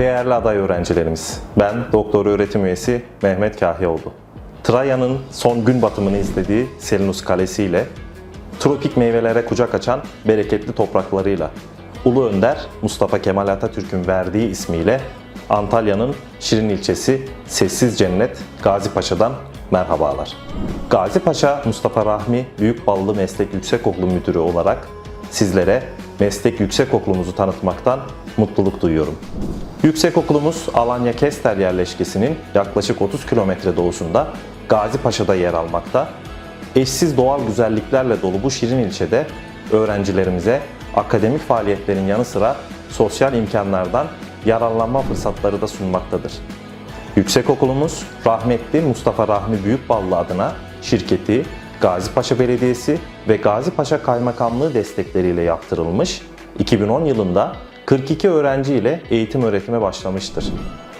Değerli aday öğrencilerimiz, ben doktor öğretim üyesi Mehmet Kahyaoğlu. Traian'ın son gün batımını izlediği Selinus Kalesi ile tropik meyvelere kucak açan bereketli topraklarıyla Ulu Önder Mustafa Kemal Atatürk'ün verdiği ismiyle Antalya'nın Şirin ilçesi Sessiz Cennet Gazi Paşa'dan merhabalar. Gazi Paşa Mustafa Rahmi Büyükballı Meslek Yüksekokulu Müdürü olarak sizlere meslek yüksekokulumuzu tanıtmaktan mutluluk duyuyorum. Yüksekokulumuz Alanya Kester yerleşkesinin yaklaşık 30 kilometre doğusunda Gazi Paşa'da yer almakta. Eşsiz doğal güzelliklerle dolu bu şirin ilçede öğrencilerimize akademik faaliyetlerin yanı sıra sosyal imkanlardan yararlanma fırsatları da sunmaktadır. Yüksekokulumuz rahmetli Mustafa Rahmi Büyükballı adına şirketi Gazipaşa Belediyesi ve Gazipaşa Kaymakamlığı destekleriyle yaptırılmış. 2010 yılında 42 öğrenci ile eğitim öğretime başlamıştır.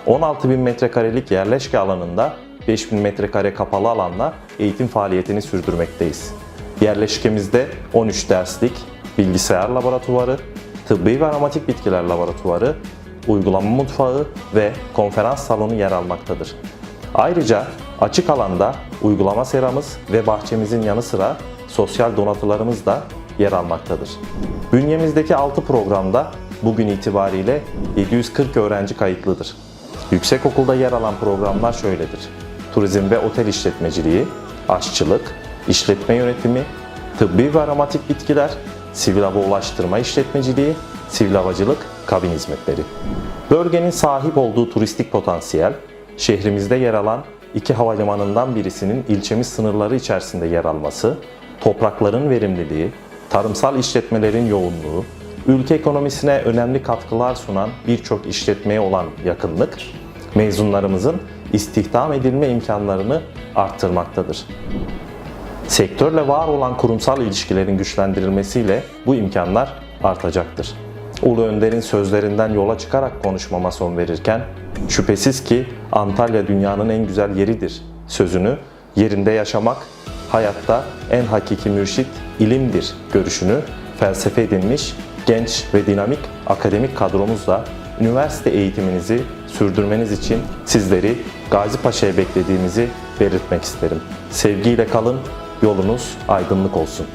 16 bin metrekarelik yerleşke alanında 5 bin metrekare kapalı alanla eğitim faaliyetini sürdürmekteyiz. Yerleşkemizde 13 derslik, bilgisayar laboratuvarı, tıbbi ve aromatik bitkiler laboratuvarı, uygulama mutfağı ve konferans salonu yer almaktadır. Ayrıca açık alanda uygulama seramız ve bahçemizin yanı sıra sosyal donatılarımız da yer almaktadır. Bünyemizdeki 6 programda bugün itibariyle 740 öğrenci kayıtlıdır. Yüksekokulda yer alan programlar şöyledir. Turizm ve otel işletmeciliği, aşçılık, işletme yönetimi, tıbbi ve aromatik bitkiler, sivil hava ulaştırma işletmeciliği, sivil havacılık, kabin hizmetleri. Bölgenin sahip olduğu turistik potansiyel, şehrimizde yer alan iki havalimanından birisinin ilçemiz sınırları içerisinde yer alması, toprakların verimliliği, tarımsal işletmelerin yoğunluğu, ülke ekonomisine önemli katkılar sunan birçok işletmeye olan yakınlık, mezunlarımızın istihdam edilme imkanlarını arttırmaktadır. Sektörle var olan kurumsal ilişkilerin güçlendirilmesiyle bu imkanlar artacaktır. Ulu Önder'in sözlerinden yola çıkarak konuşmama son verirken, şüphesiz ki Antalya dünyanın en güzel yeridir sözünü yerinde yaşamak, hayatta en hakiki mürşit ilimdir görüşünü felsefe edinmiş genç ve dinamik akademik kadromuzla üniversite eğitiminizi sürdürmeniz için sizleri Gazi Paşa'ya beklediğimizi belirtmek isterim. Sevgiyle kalın, yolunuz aydınlık olsun.